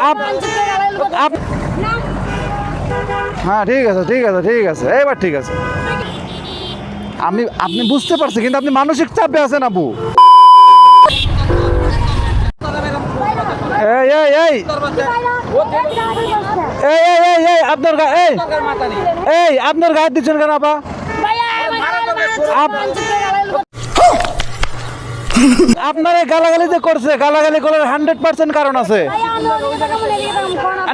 Up- হ্যাঁ ঠিক আছে ঠিক আছে ঠিক আছে। এবার ঠিক আছে। আমি আপনি বুঝতে পারছি কিন্তু আপনি মানসিক চাপে আছেন আপু এই এই এই। এই এই এই আপনার গা এই। এই আপনার গায়ে দিচ্ছেন কেন আপা? আপনার এই গালাগালি যে করছে গালাগালি করার হান্ড্রেড পার্সেন্ট কারণ আছে।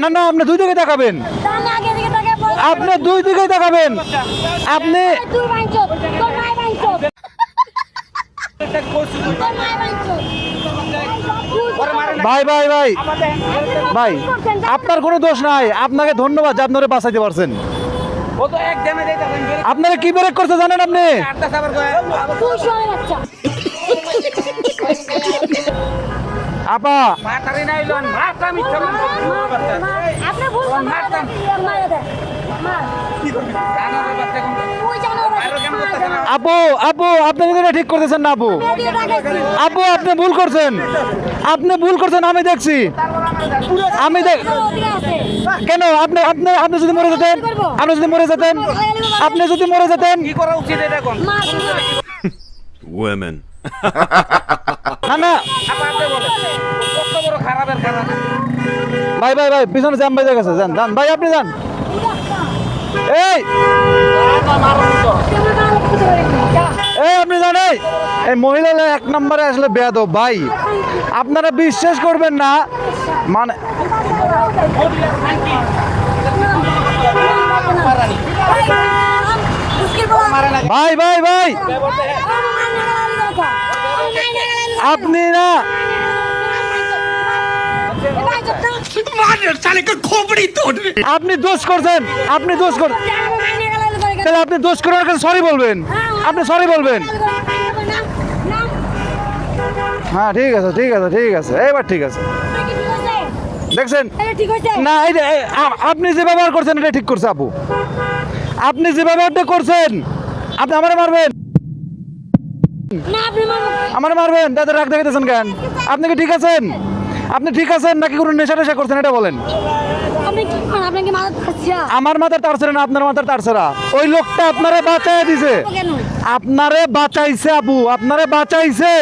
না না আপনি দুই দিকে তাকাবেন। আপনি দুই দিকে তাকাবেন। আপনি ভাই ভাই ভাই ভাই আপনার কোনো দোষ নাই। আপনাকে ধন্যবাদ যে আপনারা বাঁচাইতে পারছেন। ও তো এক জানে আপনারা কি ব্রেক করতে জানেন আপনি? আপা। নাই লন মিথ্যা আপনি ভুল মারতাম। মারা আপু আপু আপনি ঠিক করতেছেন না আপু। আপু আপনি ভুল করছেন। আপনি ভুল করছেন আমি দেখছি। আমি দেখ কেন? আপনি আপনি আপনি যদি মরে যেতেন আপনি যদি মরে যেতেন আপনি যদি মরে যেতেন কি করা উচিত এটা কোন. না না। ভাই ভাই ভাই পিছনে জ্যাম বেজে গেছে যান যান। ভাই আপনি যান। এই! এই আপনি যান এই। এই মহিলা এক নম্বরে আসলে বেয়াদ ভাই। আপনারা বিশ্বাস করবেন না মানে ভাই ভাই ভাই। আপনি না আপনি দোষ করছেন আপনি দোষ কর তাহলে আপনি দোষ করার কাছে সরি বলবেন। আপনি সরি বলবেন। হ্যাঁ ঠিক আছে ঠিক আছে ঠিক আছে। এবার ঠিক আছে। দেখছেন? না এই যে আপনি যে ব্যবহার করছেন এটা ঠিক করছে আপু। আপনি যে ব্যবহারটা করছেন আপনি আমারে মারবেন। আমারে মারবেন? তাদের রাগ দেখাতেছেন কেন? আপনি কি ঠিক আছেন? আপনি ঠিক আছেন নাকি কোনো নেশা টেশা করছেন? এটা বলেন। আমার মাথার তার ছেড়ে না আপনার মাথার তার ছেড়া। ওই লোকটা আপনারে বাঁচাই দিছে। আপনারে বাঁচাইছে আপু আপনারে বাঁচাইছে।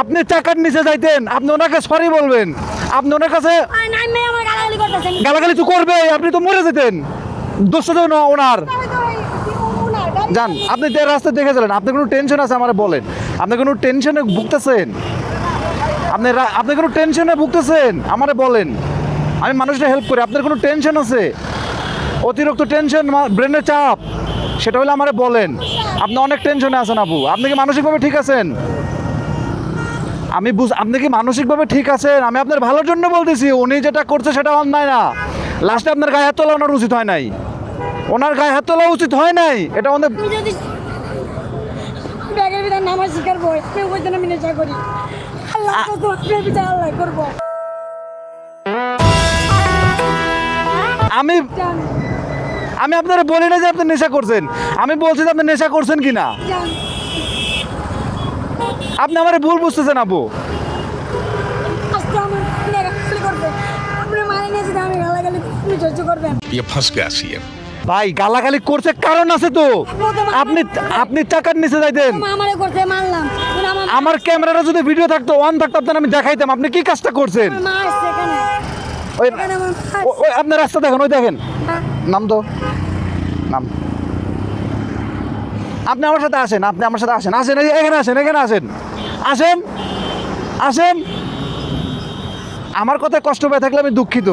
আপনি চাকার নিচে যাইতেন আপনি ওনাকে সরি বলবেন। আপনি ওনার কাছে গালাগালি তো করবে আপনি তো মরে যেতেন। দোষ ওনার। যান, আপনি যে রাস্তা দেখে চলেন আপনার কোনো টেনশন আছে আমার বলেন। আপনি কোনো টেনশনে ভুগতেছেন? আপনি আপনি কোনো টেনশনে ভুগতেছেন? আমারে বলেন। আমি মানুষটা হেল্প করি, আপনার কোনো টেনশন আছে? অতিরিক্ত টেনশন ব্রেনের চাপ, সেটা হলে আমারে বলেন। আপনি অনেক টেনশনে আছেন আপু আপনি কি মানসিকভাবে ঠিক আছেন? আমি বুঝ আপনি কি মানসিকভাবে ঠিক আছেন? আমি আপনার ভালোর জন্য বলতেছি, উনি যেটা করছে সেটা অন্যায় না। লাস্টে আপনার গায়ে হাত তোলা উচিত হয় নাই। ওনার গায়ে হাত তোলা উচিত হয় নাই এটা আমাদের আমি যদি ব্যাগের ভিতরে নামাজ স্বীকার করি আমি ওই জন্য আমি নেশা করি আল্লাহ তো আপনার বিচার আল্লাহ করবো আমি জান আমি আপনারা বলি না যে আপনি নেশা করছেন আমি বলছি যে আপনি নেশা করছেন কি না জান আপনি আমার ভুল বুঝতেছেন আপু আজকে আমার গালাগালি করবে আপনি মানে নিয়ে যদি আমি গালাগালি আপনি সহ্য করবেন ये फंस गया सीएम ভাই গালাগালি করছে কারণ আছে তো। আপনি আপনি টাকার নিচে যাইতেন। আমারে ক্যামেরাটা যদি ভিডিও থাকতো অন থাকতো আপনার আমি দেখাইতাম। আপনি কি কাজটা করছেন? ওই ওই আপনার রাস্তা দেখেন ওই দেখেন। নাম তো। নাম। আপনি আমার সাথে আসেন আপনি আমার সাথে আসেন। আসেন এখানে আসেন এখানে আসেন। আসেন। আসেন। আমার কথায় কষ্ট পেয়ে থাকলে আমি দুঃখিত।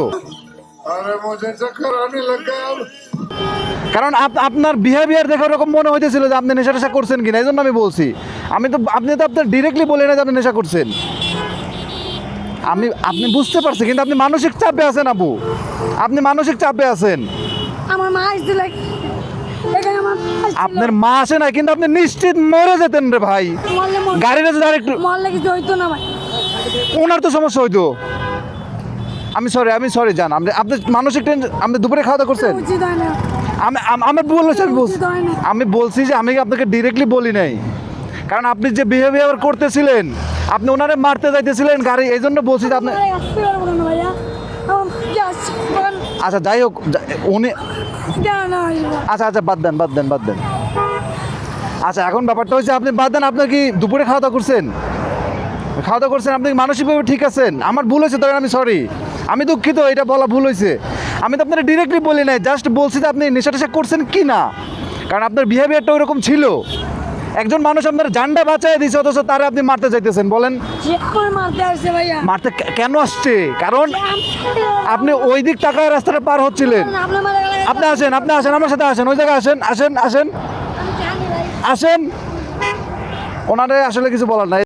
কারণ আপ- আপনার বিহেভিয়ার দেখে ওরকম মনে হইতেছিল যে আপনি নেশা টেশা করছেন কিনা এই জন্য আমি বলছি। আমি তো আপনি তো আপনার ডিরেক্টলি বলে না যে আপনি নেশা করছেন। আমি আপনি বুঝতে পারছি কিন্তু আপনি মানসিক চাপে আছেন আপু আপনি মানসিক চাপে আছেন। আমার মা আসছিল। আপনার মা আসে না কিন্তু আপনি নিশ্চিত মরে যেতেন রে ভাই। গাড়িটা যদি আরেকটু হইতো না ভাই। ওনার তো সমস্যা হইতো। আমি সরি আমি সরি জান। আপনি আপনি মানসিক টেনশন আপনি দুপুরে খাওয়া দাওয়া করছেন আমি আমি বলেছি আমি বলছি। হয় না। আমি বলছি যে আমি আপনাকে ডিরেক্টলি বলি নাই। কারণ আপনি যে বিহেভিয়ার করতেছিলেন আপনি ওনারে মারতে যাইতেছিলেন গাড়ি এই জন্য বলছি যে আপনি আচ্ছা যাই হোক উনি আচ্ছা আচ্ছা বাদ দেন বাদ দেন বাদ দেন। আচ্ছা এখন ব্যাপারটা হচ্ছে আপনি বাদ দেন আপনার কি দুপুরে খাওয়া দাওয়া করছেন? খাওয়া দাওয়া করছেন আপনি মানসিকভাবে ঠিক আছেন? আমার ভুল হয়েছে তখন আমি সরি আমি দুঃখিত এটা বলা ভুল হয়েছে। আমি তো আপনার ডিরেক্টলি বলি নাই জাস্ট বলছি যে আপনি নেশা টেশা করছেন কি না কারণ আপনার বিহেভিয়ারটা ওইরকম ছিল। একজন মানুষ আপনার জানটা বাঁচাই দিয়েছে অথচ তারা আপনি মারতে চাইতেছেন বলেন। মারতে কেন আসছে? কারণ আপনি ওই দিক টাকায় রাস্তাটা পার হচ্ছিলেন। আপনি আসেন আপনি আসেন আমার সাথে আসেন ওই জায়গায় আসেন আসেন আসেন। আসেন। ওনারে আসলে কিছু বলার নাই।